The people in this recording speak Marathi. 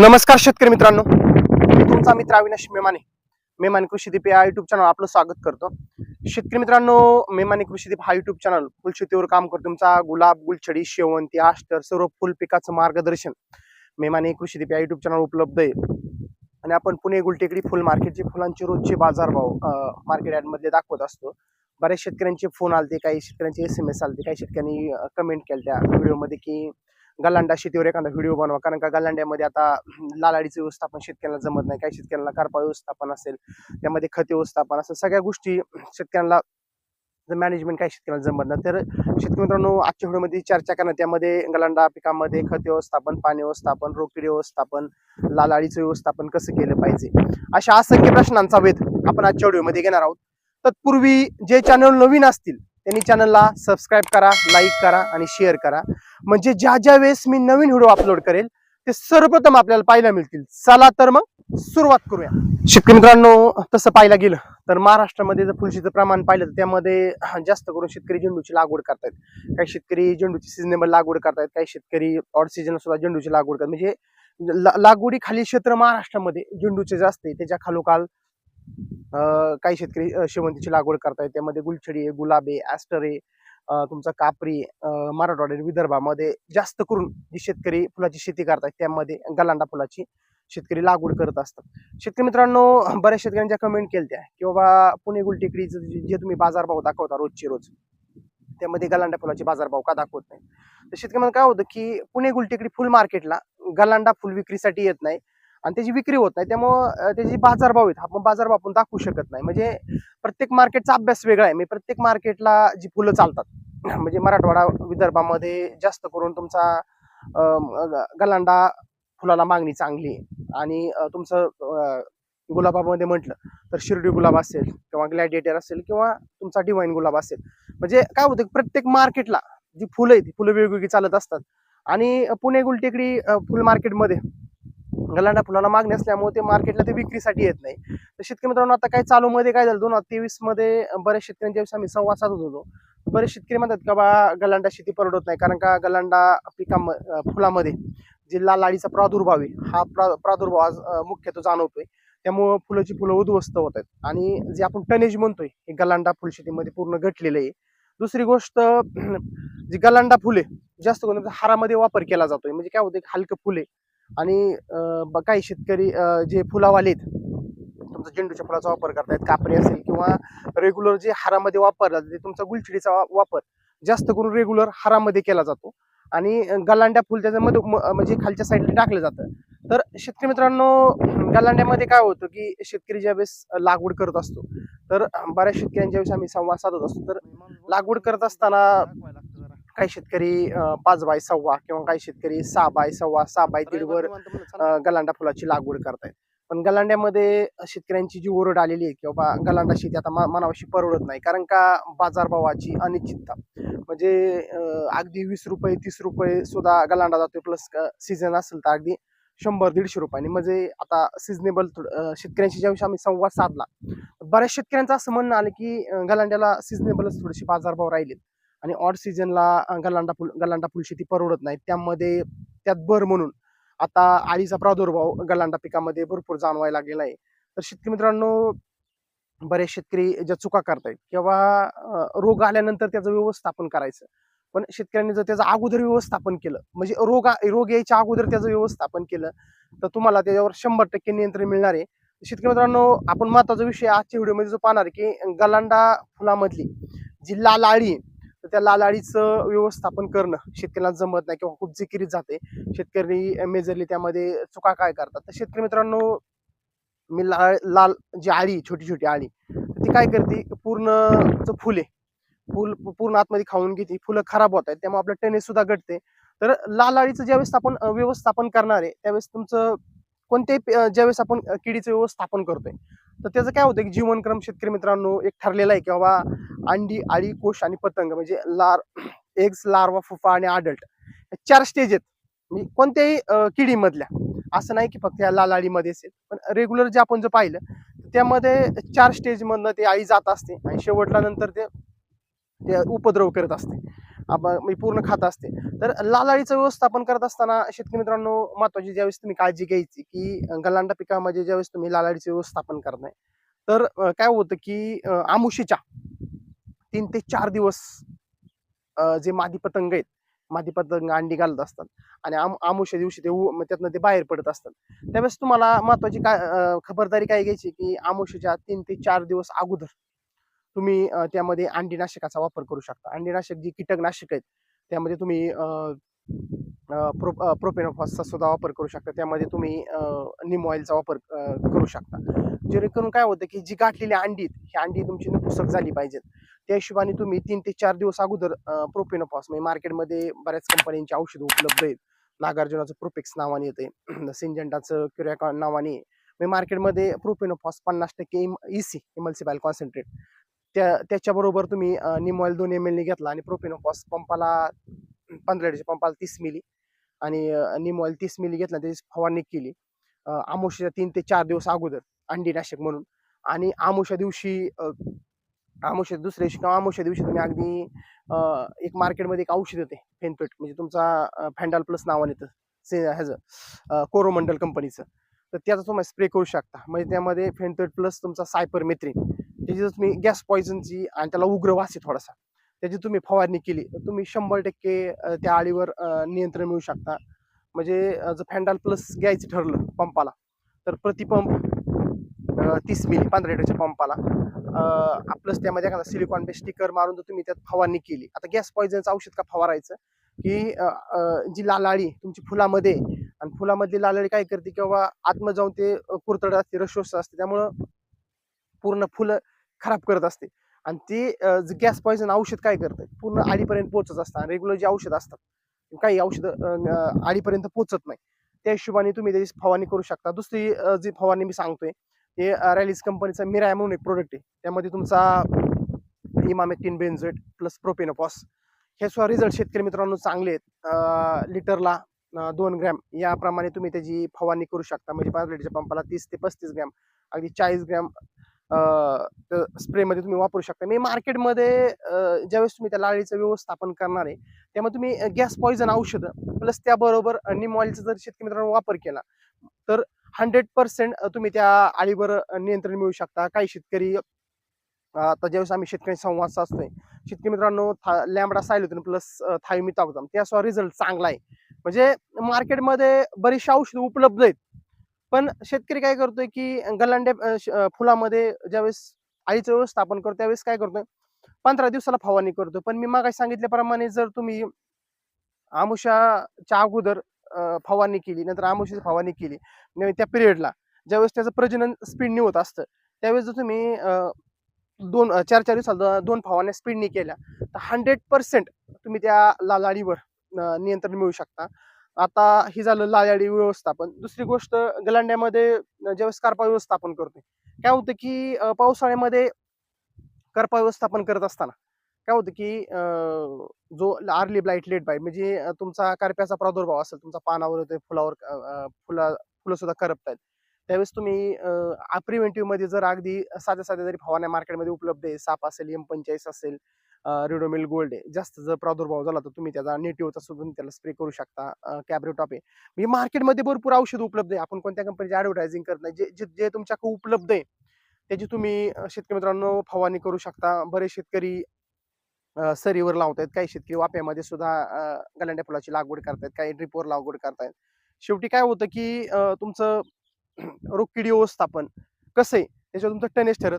नमस्कार शेतकरी मित्रांनो. मी तुमचा मित्र अविनाश मेमाने. मेमाने कृषी दीप या युट्यूब चॅनल आपलं स्वागत करतो. शेतकरी मित्रांनो मेमाने कृषी दीप हा युट्यूब चॅनल फुलशेतीवर काम करतो. तुमचा गुलाब गुलछडी शेवंती आष्टर सर्व फुल पिकाचं मार्गदर्शन मेमाने कृषी दीप या युट्यूब चॅनल उपलब्ध आहे. आणि आपण पुणे गुलटेकडी फुल मार्केटचे फुलांचे रोजचे बाजारभाव मार्केट यार्ड दाखवत असतो. बऱ्याच शेतकऱ्यांचे फोन आलते काही शेतकऱ्यांचे एस एम एस आलते काही शेतकऱ्यांनी कमेंट केल्या त्या व्हिडिओमध्ये की गलांडा शेतीवर एखादा व्हिडिओ बनवा. कारण का गलांड्यामध्ये आता लालाडीचं व्यवस्थापन शेतकऱ्यांना जमत नाही. काही शेतकऱ्यांना कारपा व्यवस्थापन असेल त्यामध्ये खते व्यवस्थापन असेल सगळ्या गोष्टी शेतकऱ्यांना मॅनेजमेंट काही शेतकऱ्यांना जमत नाही तर शेतकरी मित्रांनो आजच्या व्हिडिओमध्ये चर्चा करणं त्यामध्ये गलांडा पिकामध्ये खत व्यवस्थापन पाणी व्यवस्थापन रोगकिडी व्यवस्थापन लालाडीचं व्यवस्थापन कसं केलं पाहिजे? अशा असंख्य प्रश्नांचा वेध आपण आजच्या व्हिडिओमध्ये घेणार आहोत. तत्पूर्वी जे चॅनल नवीन असतील त्यांनी चॅनलला सबस्क्राईब करा लाईक करा आणि शेअर करा. म्हणजे ज्या ज्या वेळेस मी नवीन व्हिडिओ अपलोड करेल ते सर्वप्रथम आपल्याला पाहायला मिळतील. चला तर मग सुरुवात करूया. शेतकरी मित्रांनो तसं पाहायला गेलं तर महाराष्ट्रामध्ये जर फुलशीचं प्रमाण पाहिलं तर त्यामध्ये जास्त करून शेतकरी झेंडूची लागवड करतायत. काही शेतकरी झेंडूची सिजनेबल लागवड करतायत काही शेतकरी ऑड सीजन सुद्धा झेंडूची लागवड करतात. म्हणजे ला- लागवडी खाली क्षेत्र महाराष्ट्रामध्ये झेंडूचे जास्त आहे त्याच्या खालोखाल काही शेतकरी शेवंतीची लागवड करतायत. त्यामध्ये गुलछडी आहे गुलाब तुमचा कापरी अं, मराठवाड्यात विदर्भामध्ये जास्त करून जी शेतकरी फुलाची शेती करतात त्यामध्ये गलांडा फुलाची शेतकरी लागवड करत असतात. शेतकरी मित्रांनो बऱ्याच शेतकऱ्यांच्या कमेंट केल्या की बाबा पुणे गुलटेकडीचं जे जे तुम्ही बाजारभाव दाखवता रोजचे रोज त्यामध्ये गलांडा फुलाचे बाजारभाव का दाखवत नाही? तर शेतकऱ्यांना काय होतं की पुणे गुलटेकडी फुल मार्केटला गलांडा फुल विक्रीसाठी येत नाही आणि त्याची विक्री होत नाही. त्यामुळं त्याची बाजारभाव आहेत आपण बाजारभाव आपण दाखवू शकत नाही. म्हणजे प्रत्येक मार्केटचा अभ्यास वेगळा आहे. म्हणजे प्रत्येक मार्केटला जी फुलं चालतात म्हणजे मराठवाडा विदर्भामध्ये जास्त करून तुमचा गलांडा फुलाला मागणी चांगली आहे. आणि तुमचं गुलाबामध्ये म्हटलं तर शिर्डी गुलाब असेल किंवा ग्लॅडिएटर असेल किंवा तुमचा डिवाईन गुलाब असेल. म्हणजे काय होतं की प्रत्येक मार्केटला जी फुलं आहेत ती फुलं वेगवेगळी चालत असतात. आणि पुणे गुलटेकडी फुल मार्केटमध्ये गलांडा फुलाला मागणी असल्यामुळे ते मार्केटला ते विक्रीसाठी येत नाही. तर शेतकरी मित्रांनो आता काय चालू मध्ये काय झालं? दोन हजार तेवीसमध्ये बऱ्याच शेतकऱ्यांच्या वेळेस आम्ही संवाद साधत होतो. बरेच शेतकरी म्हणतात का बा गलांडा शेती परवडत नाही. कारण का गलांडा पिकाम फुलामध्ये जे लाल अळीचा प्रादुर्भाव आहे हा प्रा प्रादुर्भाव आज अं, मुख्यतः जाणवतोय. त्यामुळं फुलाची फुलं उद्ध्वस्त होत आहेत. आणि जे आपण टनेज म्हणतोय हे गलांडा फुलशेतीमध्ये पूर्ण घटलेलं आहे. दुसरी गोष्ट जी गलांडा फुले जास्त करून हारामध्ये वापर केला जातोय. म्हणजे काय होतं हलकं फुले आणि ब- काही शेतकरी जे फुलावाले आहेत तुमचा झेंडूच्या फुलाचा वापर करतायत कापरी असेल किंवा रेग्युलर जे हारामध्ये वापरला जाते ते तुमचा गुलछिडीचा वापर जास्त करून रेग्युलर हारामध्ये केला जातो. आणि गलांड्या फुल त्याच्यामध्ये म- म्हणजे खालच्या साईडला टाकलं जातं. तर शेतकरी मित्रांनो गलांड्यामध्ये काय होतं की शेतकरी ज्यावेळेस लागवड करत असतो तर बऱ्याच शेतकऱ्यांच्या वेळेस आम्ही संवाद साधत असतो. तर लागवड करत असताना काही शेतकरी पाच बाय सव्वा किंवा काही शेतकरी सहा बाय सव्वा सहा बाय दीड वर अं, गलांडा फुलाची लागवड करतायत. पण गलांड्यामध्ये शेतकऱ्यांची जी ओरड आलेली आहे किंवा गलांडा शेती आता मा- मानावाशी परवडत नाही. कारण का बाजारभावाची अनिश्चितता. म्हणजे अगदी वीस रुपये तीस रुपये सुद्धा गलांडा जातोय प्लस सीझन असेल तर अगदी शंभर दीडशे रुपयांनी. म्हणजे आता सिजनेबल शेतकऱ्यांशी ज्यावेळी आम्ही संवाद साधला बऱ्याच शेतकऱ्यांचं असं म्हणणं आलं की गलांड्याला सिजनेबलच थोडेसे बाजारभाव राहिले आणि ऑड सीझनला गलांडा फुल गलांडा फुलशेती परवडत नाही. त्यामध्ये त्यात भर म्हणून. आता आळीचा प्रादुर्भाव गलांडा पिकामध्ये भरपूर जाणवायला लागलेला आहे. तर शेतकरी मित्रांनो बरेच शेतकरी ज्या चुका करतायत किंवा रोग आल्यानंतर त्याचं व्यवस्थापन करायचं. पण शेतकऱ्यांनी जर त्याचं अगोदर व्यवस्थापन केलं म्हणजे रोग रोग यायच्या अगोदर त्याचं व्यवस्थापन केलं तर तुम्हाला त्याच्यावर शंभर टक्के नियंत्रण मिळणार आहे. शेतकरी मित्रांनो आपण महत्त्वाचा विषय आजच्या व्हिडिओमध्ये जो पाहणार आहे की गलांडा फुलामधली जी लाल आळी तर त्या लाल अळीचं व्यवस्थापन करणं शेतकऱ्यांना जमत नाही किंवा खूप जिकिरीत जाते. शेतकरी मेजरली त्यामध्ये चुका काय करतात? तर शेतकरी मित्रांनो मी लाल लाल जी आळी छोटी छोटी आळी ती काय करते? पूर्ण फुले फुल पूर्ण आतमध्ये खाऊन घेते. फुलं खराब होत आहेत त्यामुळे आपलं टेनिस सुद्धा घटते. तर लाल अळीचं ज्यावेळेस आपण व्यवस्थापन करणार आहे त्यावेळेस तुमचं कोणत्याही ज्यावेळेस आपण किडीचं व्यवस्थापन करतोय तर त्याचं काय होतं की जीवनक्रम शेतकरी मित्रांनो एक ठरलेला आहे की बाबा अंडी आळी कोश आणि पतंग म्हणजे लार एग्स लार्वा फुफा आणि अडल्ट चार स्टेज आहेत. म्हणजे कोणत्याही किडीमधल्या असं नाही की फक्त या लाल आळीमध्ये असेल पण रेग्युलर जे आपण जर पाहिलं तर त्यामध्ये चार स्टेजमधनं ते आळी जात असते आणि शेवटला नंतर ते उपद्रव करत असते. आपण पूर्ण खात असते. तर लाल अळीचं व्यवस्थापन करत असताना शेतकरी मित्रांनो महत्वाची ज्यावेळेस तुम्ही काळजी घ्यायची की गलांडा पिकामध्ये ज्यावेळेस तुम्ही लालाळीचं व्यवस्थापन व्यवस्थापन करताय तर काय होतं की आमुशीच्या तीन ते चार दिवस जे मादी पतंग आहेत मादी पतंग अंडी घालत असतात आणि आम आमुष्या दिवशी ते मग त्यातनं ते बाहेर पडत असतात. त्यावेळेस तुम्हाला महत्वाची काय खबरदारी काय घ्यायची की आमुष्याच्या तीन ते चार दिवस अगोदर तुम्ही त्यामध्ये अंडीनाशकाचा वापर करू शकता. अंडीनाशक जी कीटकनाशक आहेत त्यामध्ये तुम्ही प्रो प्रोपेनोफॉसचा सुद्धा वापर करू शकता. त्यामध्ये तुम्ही निम ऑइलचा वापर करू शकता. जेणेकरून काय होतं की जी गाठलेली अंडी आहेत, ही अंडी तुमची पुसक झाली पाहिजेत. त्या हिशोबाने तुम्ही तीन ते चार दिवस अगोदर प्रोपेनोफॉस म्हणजे मार्केटमध्ये बऱ्याच कंपन्यांची औषधं उपलब्ध आहेत. नागार्जुनाचं प्रोपेक्स नावाने येते सिंजंटाचं क्युरॅकॉन नावाने म्हणजे मार्केटमध्ये प्रोपेनोफॉस पन्नास टक्के इम इसी इमल्सिबाईल कॉन्सन्ट्रेट त्या त्याच्याबरोबर तुम्ही निमॉईल दोन एम एलने घेतला आणि प्रोपेनोफॉस पंपाला पंधरा लिटरच्या पंपाला तीस मिली आणि निमॉईल तीस मिली घेतला त्याची फवारणी केली. अं, तीन ते चार दिवस अगोदर अंडीनाशक म्हणून. आणि आमोशा दिवशी आमोशा दुसऱ्या दिवशी किंवा आमोशा दिवशी तुम्ही अगदी एक मार्केटमध्ये एक औषध येते फेनपेट म्हणजे तुमचा फॅन्डाल प्लस नावाने येतं से ह्याचं कोरोमंडल कंपनीचं. तर त्याचा तुम्ही स्प्रे करू शकता. म्हणजे त्यामध्ये फेनपेट प्लस तुमचा सायपर मेथ्रीन त्याची जर तुम्ही गॅस पॉइझनची आणि त्याला उग्र वास आहे थोडासा त्याची तुम्ही फवारणी केली तर तुम्ही शंभर टक्के त्या आळीवर नियंत्रण मिळू शकता. म्हणजे जर फॅन्डाल प्लस घ्यायचं ठरलं पंपाला तर प्रतिपंप तीस मिली पंधरा लिटरच्या पंपाला प्लस त्यामध्ये एखादा सिलिकॉन बेस्ट स्टिकर मारून जर तुम्ही त्यात फवारणी केली. आता गॅस पॉइझनचं औषध का फवारायचं? की जी लालाळी तुमची फुलामध्ये आणि फुलामधली लालाळी काय करते? किंवा आतमध्ये जाऊन ते कुरतड कुरतडत असते रशोस असते त्यामुळं पूर्ण फुलं खराब करत असते. आणि ते गॅस पॉयझन औषध काय करतं? पूर्ण आळीपर्यंत पोहोचत असतं आणि रेग्युलर जे औषध असतात काही औषधं आळीपर्यंत पोहोचत नाही. त्या हिशोबाने तुम्ही त्याची फवारणी करू शकता. दुसरी जी फवारणी मी सांगतोय ते रॅलीज कंपनीचा मिराय म्हणून एक प्रोडक्ट आहे. त्यामध्ये तुमचा इमामेक्टिन बेन्झेट प्लस प्रोपेनोपॉस हे सुद्धा रिझल्ट शेतकरी मित्रांनो चांगले आहेत. लिटरला दोन ग्रॅम याप्रमाणे तुम्ही त्याची फवारणी करू शकता. म्हणजे पाच लिटरच्या पंपाला तीस ते पस्तीस ग्रॅम अगदी चाळीस ग्रॅम स्प्रेमध्ये तुम्ही वापरू शकता. मी मार्केटमध्ये ज्यावेळेस तुम्ही त्या लाळीचं व्यवस्थापन करणार आहे त्यामुळे तुम्ही गॅस पॉयझन औषधं प्लस त्याबरोबर निम जर शेतकरी मित्रांनो वापर केला तर हंड्रेड पर्सेंट तुम्ही त्या आळीवर नियंत्रण मिळू शकता. काही शेतकरी आता ज्यावेळेस आम्ही शेतकरी संवाद साधतोय शेतकरी मित्रांनो था लॅमडा सायलोथिन प्लस थायमितागोदाम त्याचा रिझल्ट चांगला आहे. म्हणजे मार्केटमध्ये बरीचशी औषधं उपलब्ध आहेत. पण शेतकरी काय करतोय की गलांड्या श- फुलामध्ये ज्यावेळेस आळीचं व्यवस्थापन करतो त्यावेळेस काय करतोय? पंधरा दिवसाला फवारणी करतो. पण मी मागाशी सांगितल्याप्रमाणे जर तुम्ही आमुषाच्या अगोदर फवारणी केली नंतर आमुषाची फवारणी केली त्या पिरियडला ज्यावेळेस त्याचं प्रजनन स्पीडनी होत असतं त्यावेळेस जर तुम्ही दोन चार चार दिवसाला दोन फवारण्या स्पीडनी केल्या तर हंड्रेड पर्सेंट तुम्ही त्या लालाडीवर नियंत्रण मिळू शकता. आता ही झालं लालाडी व्यवस्थापन. दुसरी गोष्ट गलांड्यामध्ये ज्यावेळेस कारपा व्यवस्थापन करतोय काय होतं की पावसाळ्यामध्ये करपा व्यवस्थापन करत असताना काय होतं की जो आर्ली ब्लाईट लेट बाईट म्हणजे तुमचा करप्याचा प्रादुर्भाव असेल तुमचा पानावर ते फुलावर फुला फुलं सुद्धा करपतायत. त्यावेळेस तुम्ही प्रिव्हेंटिव्हमध्ये जर अगदी साध्या साध्या जरी फवारण्या मार्केटमध्ये उपलब्ध आहे साप असेल एम पंचाळीस असेल रिडोमिल गोल्ड आहे. जास्त जर प्रादुर्भाव झाला तर तुम्ही त्याचा नेटिव्हचा सुद्धा त्याला स्प्रे करू शकता. कॅब्रेटॉप आहे. म्हणजे मार्केटमध्ये भरपूर औषध उपलब्ध आहे. आपण कोणत्या कंपनीची ॲडव्हर्टायझिंग करत नाही. जे जे तुमच्याकडे उपलब्ध आहे त्याची तुम्ही शेतकरी मित्रांनो फवारणी करू शकता. बरेच शेतकरी सरीवर लावतायत. काही शेतकरी वाप्यामध्ये सुद्धा गलांड्या फुलाची लागवड करतायत. काही ड्रिपवर लागवड करतायत. शेवटी काय होतं की तुमचं रोगकिडी व्यवस्थापन कसं आहे त्याच्यावर तुमचं टनेज ठरत